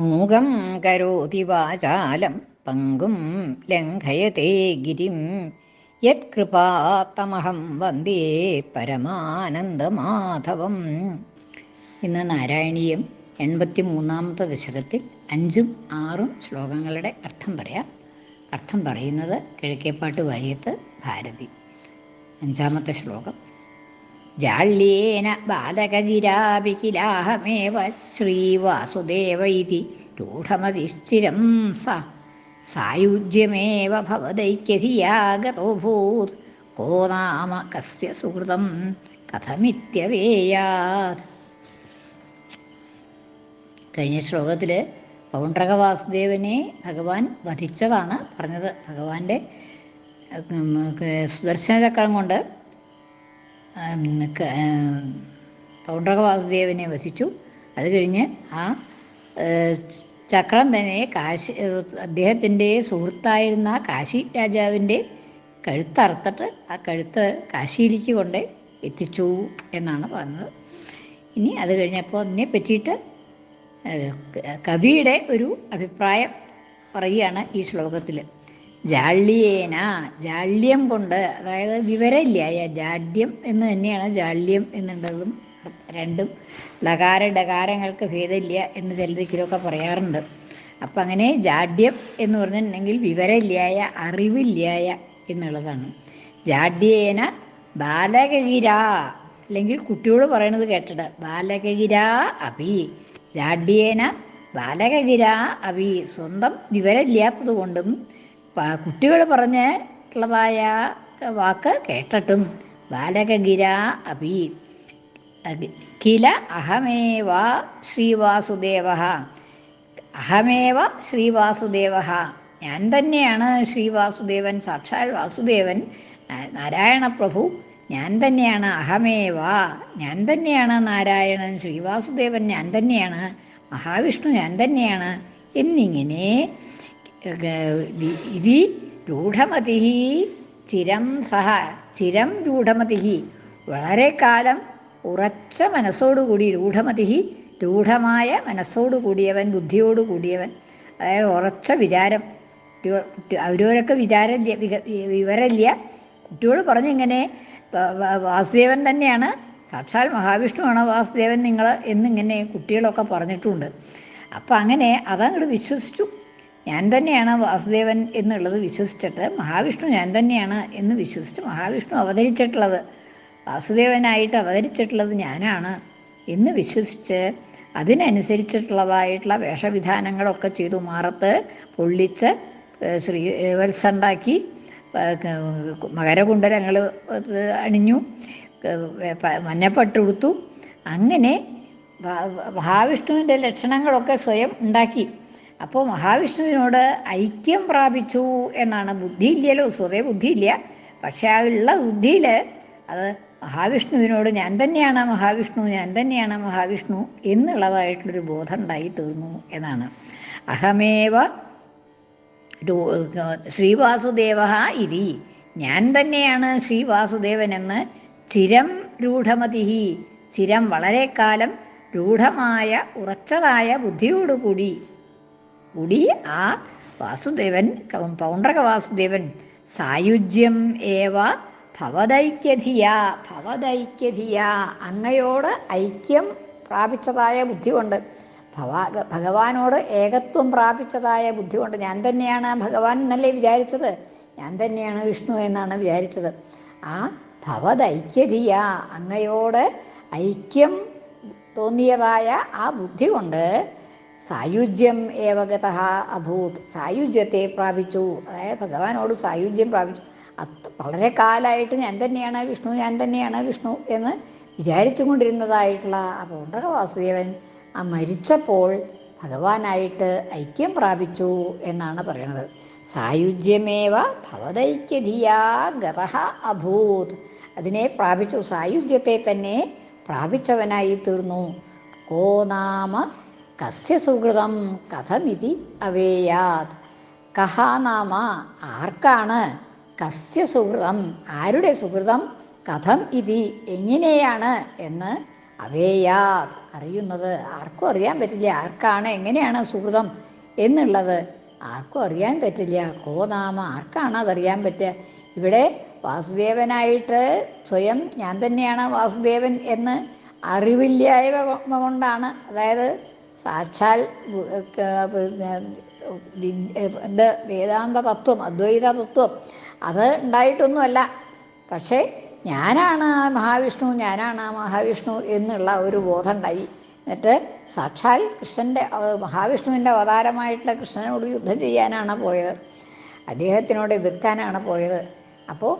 മൂകം കരോതി വാചാലം പങ്കും ലംഘയത്തെ ഗിരിം. യത്കൃപാത്തമഹം വന്ദേ പരമാനന്ദമാധവം. ഇന്ന് നാരായണീയം എൺപത്തി മൂന്നാമത്തെ ദശകത്തിൽ അഞ്ചും ആറും ശ്ലോകങ്ങളുടെ അർത്ഥം പറയാം. അർത്ഥം പറയുന്നത് കിഴക്കേപ്പാട്ട് വാര്യത്ത് ഭാരതി. അഞ്ചാമത്തെ ശ്ലോകം. ജാള്യേന ബാലകഗിരാപികിലാഹമേവ ശ്രീവാസുദേവ ഇതി രൂഢമതിസ്ഥിരം സ സായുജ്യമേവ ഭവതൈക്യധിയാഗതോഭൂത് കോ നാമ കസ്യ സുഹൃതം കഥമിത്യവേയാത്. കഴിഞ്ഞ ശ്ലോകത്തിൽ പൗണ്ഡ്രക വാസുദേവനെ ഭഗവാൻ വധിച്ചതാണ് പറഞ്ഞത്. ഭഗവാന്റെ സുദർശന ചക്രം കൊണ്ട് ഉം, ക- ഉം, പൗണ്ഡ്രക വാസുദേവനെ വസിച്ചു. അത് കഴിഞ്ഞ് ആ ചക്രം തന്നെ കാശി അദ്ദേഹത്തിന്റെ സുഹൃത്തായിരുന്ന കാശി രാജാവിന്റെ കഴുത്തറുത്തിട്ട് ആ കഴുത്ത് കാശിയിലേക്ക് കൊണ്ട് എത്തിച്ചു എന്നാണ് പറഞ്ഞത്. ഇനി അത് കഴിഞ്ഞപ്പോൾ അതിനെ പറ്റിയിട്ട് കവിയുടെ ഒരു അഭിപ്രായം പറയുകയാണ് ഈ ശ്ലോകത്തിൽ. ജാള്യേന ജാള്യം കൊണ്ട് അതായത് വിവരമില്ലായ ജാഡ്യം എന്ന് തന്നെയാണ് ജാള്യം എന്നുള്ളതും രണ്ടും ലകാര ഡകാരങ്ങൾക്ക് ഭേദമില്ല എന്ന് ചിലതിക്കലൊക്കെ പറയാറുണ്ട്. അപ്പം അങ്ങനെ ജാഡ്യം എന്ന് പറഞ്ഞിട്ടുണ്ടെങ്കിൽ വിവരമില്ലായ അറിവില്ലായ എന്നുള്ളതാണ്. ജാഡ്യേന ബാലകഗിര അല്ലെങ്കിൽ കുട്ടിയോട് പറയണത് കേട്ടിട്ട് ബാലകഗിര അഭി ജാഡ്യേന ബാലകഗിര അഭി സ്വന്തം വിവരമില്ലാത്തത് കൊണ്ടും കുട്ടികൾ പറഞ്ഞിട്ടുള്ളതായ വാക്ക് കേട്ടിട്ടും. ബാലകഗിര അപി കില അഹമേവ ശ്രീവാസുദേവ. അഹമേവ ശ്രീവാസുദേവ. ഞാൻ തന്നെയാണ് ശ്രീവാസുദേവൻ സാക്ഷാൽ വാസുദേവൻ നാരായണ പ്രഭു. ഞാൻ തന്നെയാണ് അഹമേവ. ഞാൻ തന്നെയാണ് നാരായണൻ ശ്രീവാസുദേവൻ ഞാൻ തന്നെയാണ്. മഹാവിഷ്ണു ഞാൻ തന്നെയാണ്. എന്നിങ്ങനെ ഇതി രൂഢമതി ചിരം സഹ ചിരം രൂഢമതി വളരെ കാലം ഉറച്ച മനസ്സോടുകൂടി രൂഢമതി രൂഢമായ മനസ്സോടുകൂടിയവൻ ബുദ്ധിയോടുകൂടിയവൻ ബുദ്ധിയോടു കൂടിയവൻ അതായത് ഉറച്ച വിചാരം. അവരോരൊക്കെ വിചാരം വിവരമില്ല കുട്ടിയോട് പറഞ്ഞിങ്ങനെ വാസുദേവൻ തന്നെയാണ്. സാക്ഷാൽ മഹാവിഷ്ണുവാണ് വാസുദേവൻ നിങ്ങൾ എന്നിങ്ങനെ കുട്ടികളൊക്കെ പറഞ്ഞിട്ടുണ്ട്. അപ്പം അങ്ങനെ അതങ്ങോട്ട് വിശ്വസിച്ചു. ഞാൻ തന്നെയാണ് വാസുദേവൻ എന്നുള്ളത് വിശ്വസിച്ചിട്ട് മഹാവിഷ്ണു ഞാൻ തന്നെയാണ് എന്ന് വിശ്വസിച്ച് മഹാവിഷ്ണു അവതരിച്ചിട്ടുള്ളത്. വാസുദേവനായിട്ട് അവതരിച്ചിട്ടുള്ളത് ഞാനാണ് എന്ന് വിശ്വസിച്ച് അതിനനുസരിച്ചിട്ടുള്ളതായിട്ടുള്ള വേഷവിധാനങ്ങളൊക്കെ ചെയ്തു മാറത്ത് പൊള്ളിച്ച് ശ്രീ വത്സുണ്ടാക്കി മകരകുണ്ടലങ്ങൾ അണിഞ്ഞു മഞ്ഞപ്പട്ടുടുത്തു. അങ്ങനെ മഹാവിഷ്ണുവിന്റെ ലക്ഷണങ്ങളൊക്കെ സ്വയം ഉണ്ടാക്കി. അപ്പോൾ മഹാവിഷ്ണുവിനോട് ഐക്യം പ്രാപിച്ചു എന്നാണ് ബുദ്ധി ബുദ്ധിയില്ലല്ലോ സ്വതേ ബുദ്ധിയില്ല. പക്ഷേ ആ ഉള്ള ബുദ്ധിയിൽ അത് മഹാവിഷ്ണുവിനോട് ഞാൻ തന്നെയാണ് മഹാവിഷ്ണു ഞാൻ തന്നെയാണ് മഹാവിഷ്ണു എന്നുള്ളതായിട്ടുള്ളൊരു ബോധം ഉണ്ടായി തീർന്നു എന്നാണ്. അഹമേവ ശ്രീവാസുദേവ ഇതി. ഞാൻ തന്നെയാണ് ശ്രീവാസുദേവൻ ശ്രീവാസുദേവനെന്ന് ചിരം രൂഢമതി ചിരം വളരെ കാലം രൂഢമായ ഉറച്ചതായ ബുദ്ധിയോടുകൂടി കൂടി ആ വാസുദേവൻ പൗണ്ഡ്രക വാസുദേവൻ സായുജ്യം ഏവ ഭവതൈക്യധിയ ഭവതൈക്യധിയ അങ്ങയോട് ഐക്യം പ്രാപിച്ചതായ ബുദ്ധി കൊണ്ട് ഭവാ ഭഗവാനോട് ഏകത്വം പ്രാപിച്ചതായ ബുദ്ധി കൊണ്ട് ഞാൻ തന്നെയാണ് ഭഗവാൻ എന്നല്ലേ വിചാരിച്ചത്? ഞാൻ തന്നെയാണ് വിഷ്ണു എന്നാണ് വിചാരിച്ചത്. ആ ഭവതൈക്യധിയ അങ്ങയോട് ഐക്യം തോന്നിയതായ ആ ബുദ്ധി കൊണ്ട് സായുജ്യം ഏവഗത അഭൂത്. സായുജ്യത്തെ പ്രാപിച്ചു. അതായത് ഭഗവാനോട് സായുജ്യം പ്രാപിച്ചു. അത് വളരെ കാലമായിട്ട് ഞാൻ തന്നെയാണ് വിഷ്ണു ഞാൻ തന്നെയാണ് വിഷ്ണു എന്ന് വിചാരിച്ചു കൊണ്ടിരുന്നതായിട്ടുള്ള ആ പൗണ്ഡക വാസുദേവൻ ആ മരിച്ചപ്പോൾ ഭഗവാനായിട്ട് ഐക്യം പ്രാപിച്ചു എന്നാണ് പറയുന്നത് സായുജ്യമേവ ഭവതൈക്യധിയാ ഗത അഭൂത്. അതിനെ പ്രാപിച്ചു സായുജ്യത്തെ തന്നെ പ്രാപിച്ചവനായി തീർന്നു. കോ നാമ കസ്യ സുഹൃതം കഥമിതി അവേയാത് കഹ നാമ ആർക്കാണ്? കസ്യ സുഹൃതം ആരുടെ സുഹൃതം കഥം ഇതി എങ്ങനെയാണ് എന്ന് അവേയാത് അറിയുന്നത്. ആർക്കും അറിയാൻ പറ്റില്ല ആർക്കാണ് എങ്ങനെയാണ് സുഹൃതം എന്നുള്ളത്. ആർക്കും അറിയാൻ പറ്റില്ല. കോ നാമ ആർക്കാണ് അതറിയാൻ പറ്റുക? ഇവിടെ വാസുദേവനായിട്ട് സ്വയം ഞാൻ തന്നെയാണ് വാസുദേവൻ എന്ന് അറിവില്ലായ്മ കൊണ്ടാണ്. അതായത് സാക്ഷാൽ എന്ത് വേദാന്ത തത്വം അദ്വൈത തത്വം അത് ഉണ്ടായിട്ടൊന്നുമല്ല. പക്ഷേ ഞാനാണ് ആ മഹാവിഷ്ണു ഞാനാണ് ആ മഹാവിഷ്ണു എന്നുള്ള ഒരു ബോധം ഉണ്ടായി. എന്നിട്ട് സാക്ഷാൽ കൃഷ്ണന്റെ മഹാവിഷ്ണുവിന്റെ അവതാരമായിട്ടുള്ള കൃഷ്ണനോട് യുദ്ധം ചെയ്യാനാണ് പോയത്. അദ്ദേഹത്തിനോട് എതിർക്കാനാണ് പോയത്. അപ്പോൾ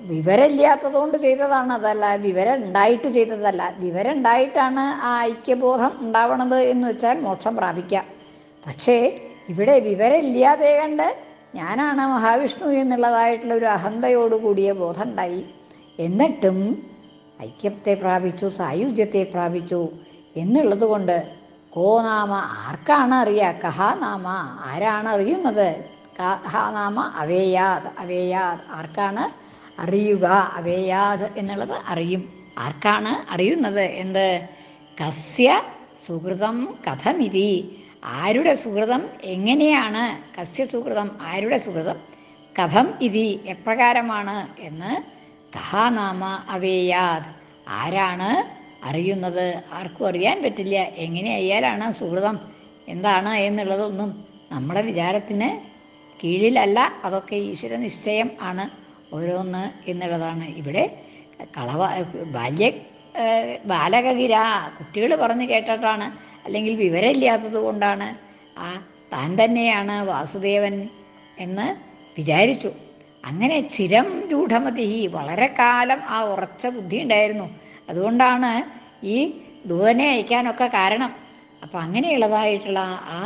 വിവരമില്ലാത്തതുകൊണ്ട് ചെയ്തതാണ് അതല്ല വിവരം ഉണ്ടായിട്ട് ചെയ്തതല്ല. വിവരം ഉണ്ടായിട്ടാണ് ആ ഐക്യബോധം ഉണ്ടാവണത് എന്ന് വെച്ചാൽ മോക്ഷം പ്രാപിക്കാം പക്ഷേ ഇവിടെ വിവരമില്ലാതെ കണ്ട് ഞാനാണ് മഹാവിഷ്ണു എന്നുള്ളതായിട്ടുള്ള ഒരു അഹന്തയോടുകൂടിയ ബോധം ഉണ്ടായി എന്നിട്ടും ഐക്യത്തെ പ്രാപിച്ചു സായുജ്യത്തെ പ്രാപിച്ചു എന്നുള്ളത് കൊണ്ട് കോ നാമ ആർക്കാണ് അറിയുക കഹ നാമ ആരാണ് അറിയുന്നത്? നാമ അവേയാത് അവേയാത് ആർക്കാണ്? അറിയുക അവേയാത് എന്നുള്ളത് അറിയും. ആർക്കാണ് അറിയുന്നത്? എന്ത്? കസ്യ സുഹൃതം കഥമിതി. ആരുടെ സുഹൃതം? എങ്ങനെയാണ്? കസ്യ സുഹൃതം ആരുടെ സുഹൃതം? കഥം ഇതി എപ്രകാരമാണ് എന്ന് കഹാനാമ അവേയാത് ആരാണ് അറിയുന്നത്? ആർക്കും അറിയാൻ പറ്റില്ല. എങ്ങനെ അയ്യാലാണ് സുഹൃതം? എന്താണ് എന്നുള്ളതൊന്നും നമ്മുടെ വിചാരത്തിന് കീഴിലല്ല അതൊക്കെ ഈശ്വര നിശ്ചയം ആണ് ഓരോന്ന് എന്നുള്ളതാണ്. ഇവിടെ കളവ ബാല്യ ബാലകകിര കുട്ടികൾ പറഞ്ഞു കേട്ടിട്ടാണ്. അല്ലെങ്കിൽ വിവരമില്ലാത്തത് കൊണ്ടാണ്. ആ താൻ തന്നെയാണ് വാസുദേവൻ എന്ന് വിചാരിച്ചു. അങ്ങനെ ചിരം രൂഢമതി വളരെ കാലം ആ ഉറച്ച ബുദ്ധി ഉണ്ടായിരുന്നു. അതുകൊണ്ടാണ് ഈ ദൂതനെ അയക്കാനൊക്കെ കാരണം. അപ്പം അങ്ങനെയുള്ളതായിട്ടുള്ള ആ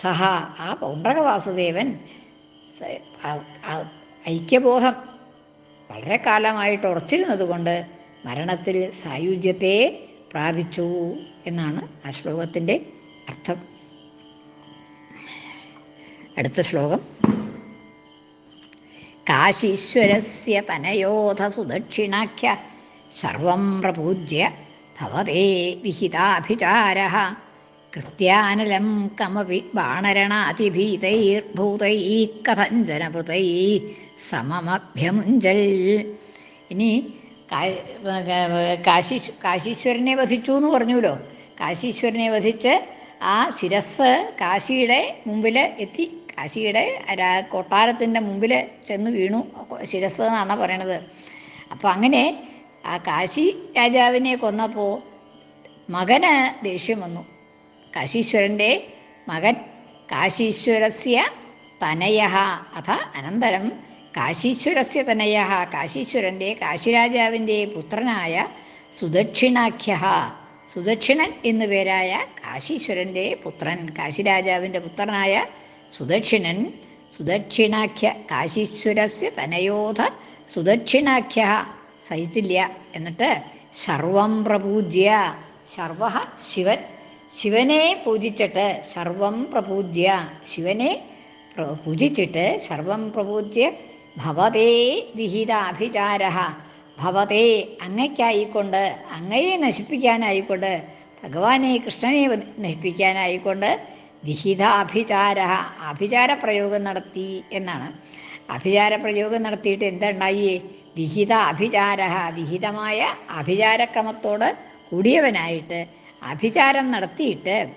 സഹ ആ പൗണ്ഡ്രക വാസുദേവൻ ഐക്യബോധം വളരെ കാലമായിട്ട് ഉറച്ചിരുന്നത് കൊണ്ട് മരണത്തിൽ സായുജ്യത്തെ പ്രാപിച്ചു എന്നാണ് ആ ശ്ലോകത്തിന്റെ അർത്ഥം. അടുത്ത ശ്ലോകം. കാശീശ്വരസ്യ തനയോധ സുദക്ഷിണാഖ്യ സർവം പ്രപൂജ്യ ഭവതേ വിഹിതാഭിചാര. കൃത്യാനലം കമവി ബാണരണാതിഭീതൈർഭൂതൈ കഥഞ്ജനഭൃതൈ സമമഭ്യമുഞ്ചൽ. ഇനി കാശി കാശീശ്വരനെ വധിച്ചു എന്ന് പറഞ്ഞുല്ലോ കാശീശ്വരനെ വധിച്ച് ആ ശിരസ് കാശിയുടെ മുമ്പിൽ എത്തി. കാശിയുടെ കൊട്ടാരത്തിന്റെ മുമ്പിൽ ചെന്ന് വീണു. ശിരസ് എന്നാണ് പറയണത്. അപ്പം അങ്ങനെ ആ കാശി രാജാവിനെ കൊന്നപ്പോൾ മകന് ദേഷ്യം വന്നു. കാശീശ്വരന്റെ മകൻ കാശീശ്വരസ്യ തനയ അഥ അനന്തരം കാശീശ്വരസ്യ തനയ കാശീശ്വരന്റെ കാശിരാജാവിന്റെ പുത്രനായ സുദക്ഷിണാഖ്യ സുദക്ഷിണൻ എന്നു പേരായ കാശീശ്വരന്റെ പുത്രൻ കാശിരാജാവിന്റെ പുത്രനായ സുദക്ഷിണൻ. സുദക്ഷിണാഖ്യ കാശീശ്വരസ്യ തനയോധ സുദക്ഷിണാഖ്യ സഹിച്ചില്ല. എന്നിട്ട് സർവം പ്രപൂജ്യ. സർവ ശിവൻ ശിവനെ പൂജിച്ചിട്ട് സർവം പ്രപൂജ്യ. ശിവനെ പൂജിച്ചിട്ട് സർവം പ്രപൂജ്യ. ഭവതേ വിഹിതാഭിചാര. ഭവതേ അങ്ങയ്ക്കായിക്കൊണ്ട് അങ്ങയെ നശിപ്പിക്കാനായിക്കൊണ്ട് ഭഗവാനെ കൃഷ്ണനെ നശിപ്പിക്കാനായിക്കൊണ്ട് വിഹിതാഭിചാര. അഭിചാര പ്രയോഗം നടത്തി എന്നാണ്. അഭിചാര പ്രയോഗം നടത്തിയിട്ട് എന്തുണ്ടായി? വിഹിത അഭിചാര വിഹിതമായ അഭിചാരക്രമത്തോട് കൂടിയവനായിട്ട് അഭിചാരം നടത്തിയിട്ട്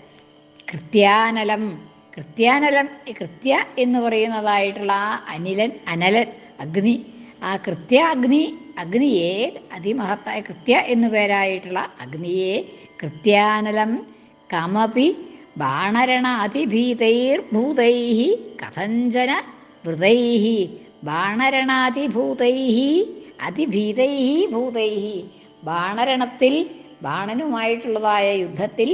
കൃത്യാനലം കൃത്യാനലം കൃത്യ എന്ന് പറയുന്നതായിട്ടുള്ള ആ അനിലൻ അനലൻ അഗ്നി. ആ കൃത്യ അഗ്നി അഗ്നിയെ അതിമഹത്തായ കൃത്യ എന്നു പേരായിട്ടുള്ള അഗ്നിയെ കൃത്യാനലം കമപി ബാണരണാതിഭീതൈർഭൂതൈ കഥഞ്ചന വൃതൈ ബാണരണാതിഭൂതൈ അതിഭീതൈ ഭൂതൈ ബാണരണത്തിൽ ബാണനുമായിട്ടുള്ളതായ യുദ്ധത്തിൽ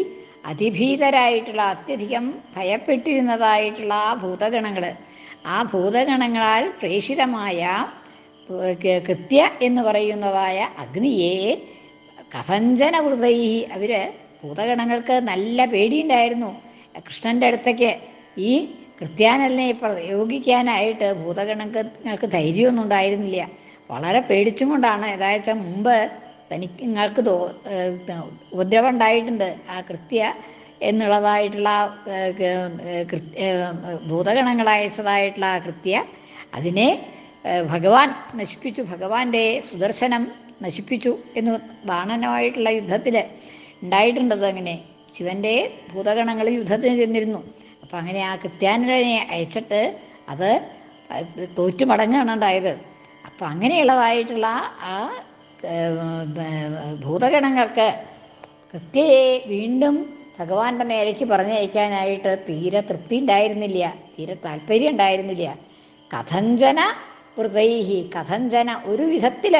അതിഭീതരായിട്ടുള്ള അത്യധികം ഭയപ്പെട്ടിരുന്നതായിട്ടുള്ള ആ ഭൂതഗണങ്ങൾ ആ ഭൂതഗണങ്ങളാൽ പ്രേഷിതമായ കൃത്യ എന്ന് പറയുന്നതായ അഗ്നിയെ കഥഞ്ചന വൃതൈ അവർ ഭൂതഗണങ്ങൾക്ക് നല്ല പേടിയുണ്ടായിരുന്നു. കൃഷ്ണന്റെ അടുത്തേക്ക് ഈ കൃത്യാനലിനെ പ്രയോഗിക്കാനായിട്ട് ഭൂതഗണങ്ങൾക്ക് ധൈര്യമൊന്നും ഉണ്ടായിരുന്നില്ല. വളരെ പേടിച്ചും കൊണ്ടാണ്. ഏതാച്ചാൽ മുമ്പ് തനിക്ക് നിങ്ങൾക്ക് തോ ഉപദ്രവം ഉണ്ടായിട്ടുണ്ട്. ആ കൃത്യ എന്നുള്ളതായിട്ടുള്ള ഭൂതഗണങ്ങൾ അയച്ചതായിട്ടുള്ള ആ കൃത്യ അതിനെ ഭഗവാൻ നശിപ്പിച്ചു. ഭഗവാന്റെ സുദർശനം നശിപ്പിച്ചു എന്ന് ബാണനുമായിട്ടുള്ള യുദ്ധത്തിൽ ഉണ്ടായിട്ടുണ്ടത് അങ്ങനെ ശിവന്റെ ഭൂതഗണങ്ങൾ യുദ്ധത്തിന് ചെന്നിരുന്നു. അപ്പം അങ്ങനെ ആ കൃത്യാനെ അയച്ചിട്ട് അത് തോറ്റു മടങ്ങുകയാണ് ഉണ്ടായത്. അപ്പം അങ്ങനെയുള്ളതായിട്ടുള്ള ആ ഭൂതഗണങ്ങൾക്ക് കൃത്യയെ വീണ്ടും ഭഗവാന്റെ നേരേക്ക് പറഞ്ഞയക്കാനായിട്ട് തീരെ തൃപ്തി ഉണ്ടായിരുന്നില്ല തീരെ താല്പര്യം ഉണ്ടായിരുന്നില്ല. കഥഞ്ചന വൃതൈഹി കഥഞ്ചന ഒരു വിധത്തിൽ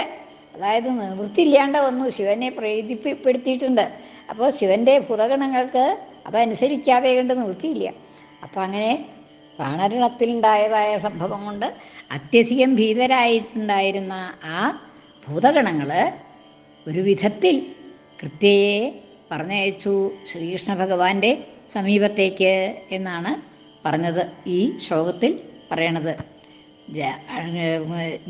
അതായത് നിവൃത്തിയില്ലാണ്ട് വന്നു ശിവനെ പ്രീതിപ്പെടുത്തിയിട്ടുണ്ട് അപ്പോൾ ശിവന്റെ ഭൂതഗണങ്ങൾക്ക് അതനുസരിക്കാതെ കൊണ്ട് നിവൃത്തിയില്ല അപ്പം അങ്ങനെ വാണരണത്തിലുണ്ടായതായ സംഭവം കൊണ്ട് അത്യധികം ഭീതരായിട്ടുണ്ടായിരുന്ന ആ ഭൂതഗണങ്ങൾ ഒരു വിധത്തിൽ കൃത്യയെ പറഞ്ഞയച്ചു ശ്രീകൃഷ്ണ ഭഗവാന്റെ സമീപത്തേക്ക് എന്നാണ് പറഞ്ഞത് ഈ ശ്ലോകത്തിൽ പറയണത്.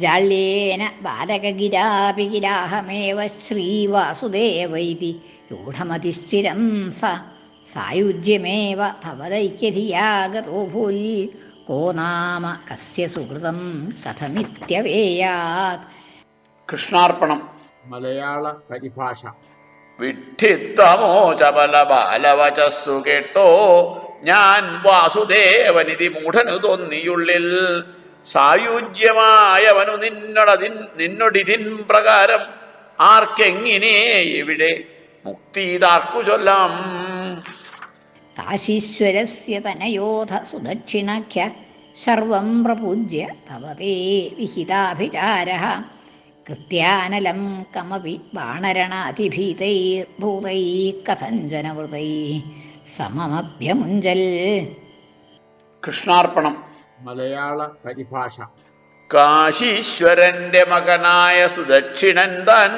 ജാള്യേന ബാലകഗിരാപികിരാഹമേവ ശ്രീവാസുദേവൈതി രൂഢമതിസ്ഥിരം സ സായുജ്യമേവ ഭവതൈക്യധിയാഗതോ ഭൂൽ കോ നാമ കസ്യ സുഹൃതം കഥമിത്യവേയാത്. കൃഷ്ണാർപ്പണം. മലയാള പരിഭാഷ. വിഡ്ഢിത്വമോ ചപല ബാലവചസ്സു കേട്ടോ. ഞാൻ വാസുദേവനിധി മൂഢനു തോന്നിയുള്ളിൽ. സായുജ്യമായവനു നിന്നൊടതിൻ നിന്നൊടിതിൻ പ്രകാരം ആർക്കെങ്ങിനെ ഇവിടെ മുക്തിതാർക്കു ചൊല്ലാം. കാശീശ്വരസ്യ തനയോധ സുദക്ഷിണഖ്യ സർവം പ്രപൂജ്യ ഭവതേ വിഹിതാഭിചാരः. കൃത്യാനലം കമപി ബാണരണാതിഭീതൈർഭൂതൈ കഥഞ്ജനവൃതൈ സമമഭ്യമുഞ്ചൽ. കൃഷ്ണാർപ്പണം. മലയാള പരിഭാഷ. കാശീശ്വരന്റെ മകനായ സുദക്ഷിണൻ താൻ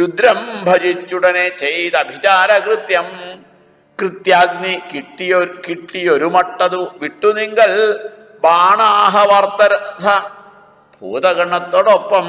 രുദ്രം ഭജിച്ചുടനെ ചെയ്ത അഭിചാരകൃത്യം. കൃത്യാഗ്നി കിട്ടിയൊ കിട്ടിയൊരു മട്ടതു വിട്ടുനിങ്കൽ ബാണാഹവർത്തരഥ ഭൂതഗണത്തോടൊപ്പം.